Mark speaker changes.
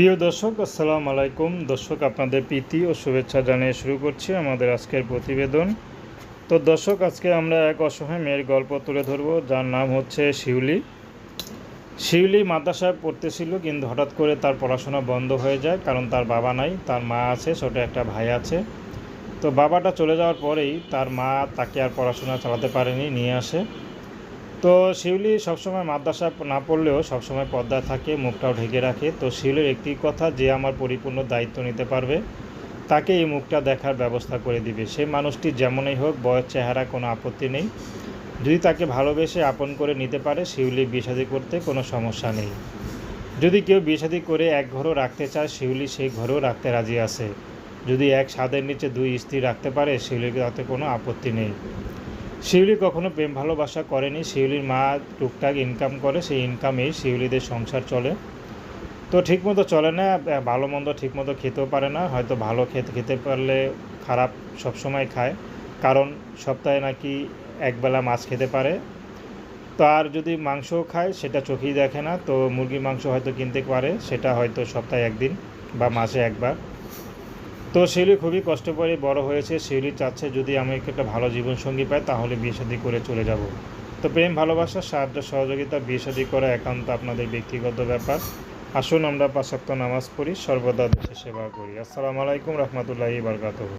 Speaker 1: প্রিয় দর্শক, আসসালামু আলাইকুম। দর্শক, আপনাদের প্রীতি ও শুভেচ্ছা জানিয়ে শুরু করছি আমাদের আজকের প্রতিবেদন। তো দর্শক, আজকে আমরা এক অসহায় মেয়ের গল্প তুলে ধরবো। যার নাম হচ্ছে শিউলি। শিউলি মাদ্রাসায় পড়তেছিল, কিন্তু হঠাৎ করে তার পড়াশোনা বন্ধ হয়ে যায়, কারণ তার বাবা নাই, তার মা আছে, ছোট একটা ভাই আছে। তো বাবাটা চলে যাওয়ার পরেই তার মা তাকে আর পড়াশোনা চালাতে পারেনি, নিয়ে আসে। তো শিউলি সবসময় মাদ্রাসা না পড়লেও সবসময় পর্দায় থাকে, মুখটাও ঢেকে রাখে। তো শিউলির একটি কথা, যে আমার পরিপূর্ণ দায়িত্ব নিতে পারবে, তাকে এই মুখটা দেখার ব্যবস্থা করে দিবে। সে মানুষটি যেমনই হোক, বয়স চেহারা কোনো আপত্তি নেই। যদি তাকে ভালোবেসে আপন করে নিতে পারে, শিউলি বিয়ে করতে কোনো সমস্যা নেই। যদি কেউ বিয়ে করে এক ঘরও রাখতে চায়, শিউলি সেই ঘরেও রাখতে রাজি আছে। যদি এক ছাদের নিচে দুই স্ত্রী রাখতে পারে, শিউলির তাতে কোনো আপত্তি নেই। শিউলি কখনো প্রেম, ভালোবাসা করেনি। শিউলির মা টুকটাক ইনকাম করে, সেই ইনকামেই শিউলিদের সংসার চলে। তো ঠিকমতো চলে না ভালো মন্দ ঠিকমতো খেতেও পারে না। হয়তো ভালো খেতে খেতে পারলে খারাপ সবসময় খায়। কারণ সপ্তাহে নাকি একবেলা মাছ খেতে পারে। তো আর যদি মাংস খায়, সেটা চোখেই দেখে না। তো মুরগির মাংস হয়তো কিনতে পারে, সেটা হয়তো সপ্তাহে একদিন বা মাসে একবার। তো শিউলি খুবই কষ্ট করে বড় হয়েছে। শিউলি চাচ্ছে যদি আমি একটা ভালো জীবনসঙ্গী পাই, তাহলে বিয়ে শাদী করে চলে যাব। তো প্রেম, ভালোবাসা, সাহায্য, সহযোগিতা, বিয়ে করা একান্ত আপনাদের ব্যক্তিগত ব্যাপার। আসুন আমরা পাশাক্ত নামাজ পড়ি, সর্বদা দেশে সেবা করি। আসসালামু আলাইকুম রহমতুল্লাহি বারকাত